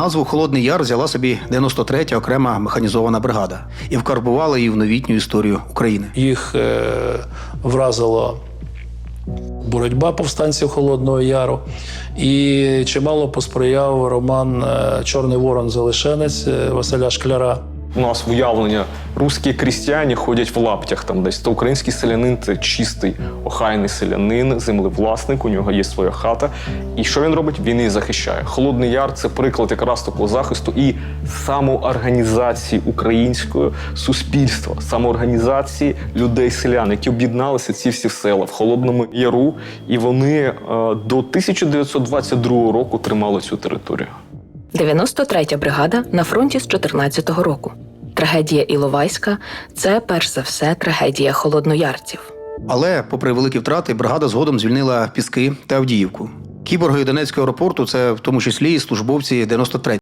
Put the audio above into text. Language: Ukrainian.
Назву Холодний Яр взяла собі 93-я окрема механізована бригада і вкарбувала її в новітню історію України. Їх е, вразила боротьба повстанців Холодного Яру. І чимало посприяв роман е, Чорний Ворон Залишенець е, Василя Шкляра. У нас уявлення русські крістяні ходять в лаптях там десь. То український селянин це чистий, охайний селянин, землевласник, у нього є своя хата. І що він робить? Він її захищає. Холодний Яр це приклад якраз такого захисту і самоорганізації українського суспільства, самоорганізації людей селян, які об'єдналися ці всі села в Холодному Яру, і вони е, до 1922 року тримали цю територію. 93-я бригада на фронті з 14-го року. Трагедія Іловайська це перш за все трагедія холодноярців. Але, попри великі втрати, бригада згодом звільнила Піски та Авдіївку. Кіборги Донецького аеропорту це в тому числі і службовці 93